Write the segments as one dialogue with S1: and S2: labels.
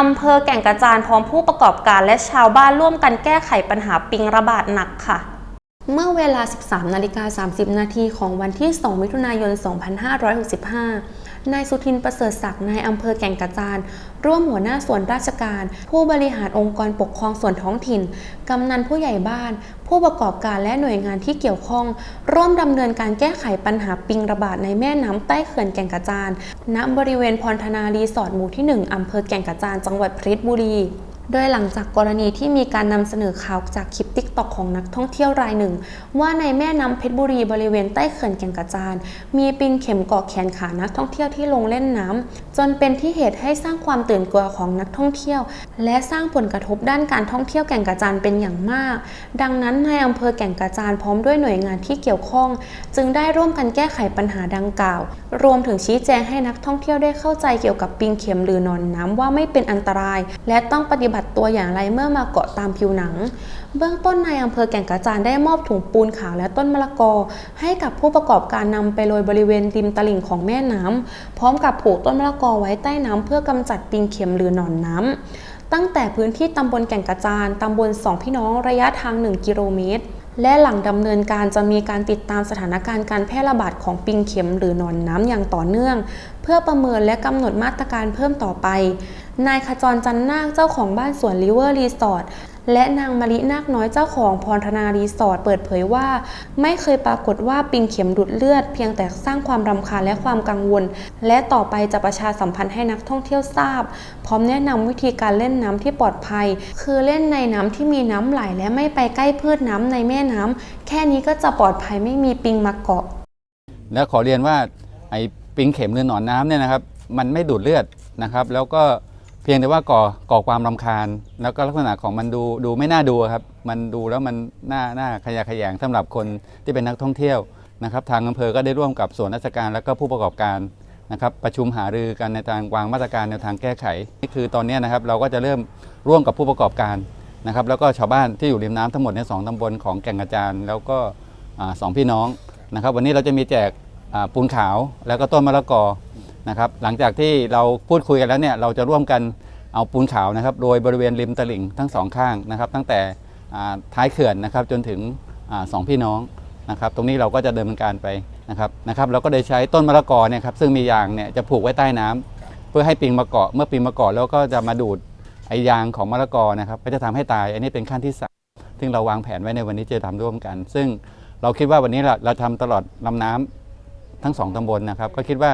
S1: อำเภอแก่งกระจานพร้อมผู้ประกอบการและชาวบ้านร่วมกันแก้ไขปัญหาปิงระบาดหนักค่ะ เมื่อเวลา 13นาฬิกา30 นาทีของวันที่ 2 มิถุนายน 2565 นายสุทินประเสริฐศักดิ์นายอำเภอแก่งกระจานร่วมหัวหน้าส่วนราชการ ผู้บริหารองค์กรปกครองส่วนท้องถิ่น กำนันผู้ใหญ่บ้าน ผู้ประกอบการและหน่วยงานที่เกี่ยวข้อง ร่วมดำเนินการแก้ไขปัญหาปิงระบาดในแม่น้ำใต้เขื่อนแก่งกระจานณบริเวณพรธนารีสอร์ทหมู่ที่ 1อำเภอแก่งกระจานจังหวัดเพชรบุรี โดยหลังจากกรณีที่มีการนำเสนอข่าวจากคลิปติ๊กต็อกของนักท่องเที่ยวรายหนึ่ง ว่าในแม่น้ำเพชรบุรีบริเวณใต้เขื่อนแก่งกระจาน มีปิงเข็มเกาะแขนขานักท่องเที่ยวที่ลงเล่นน้ำจนเป็นที่เหตุให้สร้างความตื่นกลัวของนักท่องเที่ยว และสร้างผลกระทบด้านการท่องเที่ยวแก่งกระจานเป็นอย่างมาก ดังนั้นในอำเภอแก่งกระจานพร้อมด้วยหน่วยงานที่เกี่ยวข้อง จึงได้ร่วมกันแก้ไขปัญหาดังกล่าว รวมถึงชี้แจงให้นักท่องเที่ยวได้เข้าใจเกี่ยวกับปิงเข็มหรือนอนน้ำว่าไม่เป็นอันตราย และต้องปฏิบัติตัวอย่างไรเมื่อมาเกาะตามผิวหนัง เบื้องต้นนายอำเภอแก่งกระจานได้มอบถุงปูนขาวและต้นมะละกอ ให้กับผู้ประกอบการนำไปโรยบริเวณริมตลิ่งของแม่น้ำพร้อมกับผูกต้นมะละกอไว้ใต้น้ำเพื่อกำจัดปิงเข็มหรือหนอนน้ำตั้งแต่พื้นที่ตำบลแก่งกระจานตำบลสองพี่น้องระยะทาง 1 กิโลเมตรและหลังดำเนินการจะมีการติดตามสถานการณ์การแพร่ระบาดของปิงเข็มหรือหนอนน้ำอย่างต่อเนื่อง เพื่อประเมินและกำหนดมาตรการเพิ่มต่อไป นายขจรจันนาคเจ้าของบ้านสวนริเวอร์รีสอร์ทและนางมะลินาคน้อยเจ้าของพรธนารีสอร์ทเปิดเผยว่า ไม่เคยปรากฏว่าปิงเข็มดูดเลือด เพียงแต่สร้างความรำคาญและความกังวล และต่อไปจะประชาสัมพันธ์ให้นักท่องเที่ยวทราบ พร้อมแนะนำวิธีการเล่นน้ำที่ปลอดภัย คือเล่นในน้ำที่มีน้ำไหลและไม่ไปใกล้พืชน้ำในแม่น้ำแค่นี้ก็จะปลอดภัยไม่มีปิงมาเกาะ
S2: แล้วขอเรียนว่าไอ้ปิงเข็มหรือหนอนน้ำเนี่ยนะครับ มันไม่ดูดเลือดนะครับ แล้วก็ เพียงแต่ว่าก่อก่อความรำคาญ แล้วก็ลักษณะของมันดูดูไม่น่าดูครับ มันดูแล้วมันน่าน่าขยะแขยงสำหรับคนที่เป็นนักท่องเที่ยวนะครับ ทางอำเภอก็ได้ร่วมกับส่วนราชการแล้วก็ผู้ประกอบการนะครับประชุมหารือกันในทางวางมาตรการในวทางแก้ไขนี่คือตอนนี้นะครับเราก็จะเริ่มร่วมกับผู้ประกอบการนะครับ แล้วก็ชาวบ้านที่อยู่ริมน้ำทั้งหมดในสองตำบลของแก่งกระจานแล้วก็อสองพี่น้องนะครับ วันนี้เราจะมีแจกปูนขาวแล้วก็ต้นมะละกอ นะครับ หลังจากที่เราพูดคุยกันแล้วเนี่ยเราจะร่วมกันเอาปูนขาวนะครับโดยบริเวณริมตลิ่งทั้งสองข้างนะครับ ตั้งแต่ท้ายเขื่อนนะครับจนถึงอสองพี่น้องนะครับ ตรงนี้เราก็จะเดินการไปนะครับนะครับ เราก็ได้ใช้ต้นมะละกอเนี่ยครับซึ่งมียางเนี่ยจะผูกไว้ใต้น้ำเพื่อให้ปิงมาเกาะเมื่อปิงมาเกาะแล้วก็จะมาดูดไอยางของมะละกอนะครับก็จะทำให้ตาย อันนี้เป็นขั้นที่สามซึ่งเราวางแผนไว้ในวันนี้จะทำร่วมกัน ซึ่งเราคิดว่าวันนี้เราเราทำตลอดลำน้ำทั้งสองตำบลนะครับ ก็คิดว่า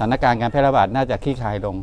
S2: ถานการณ์การแพร่ระบาดน่าจะคลี่คลายลง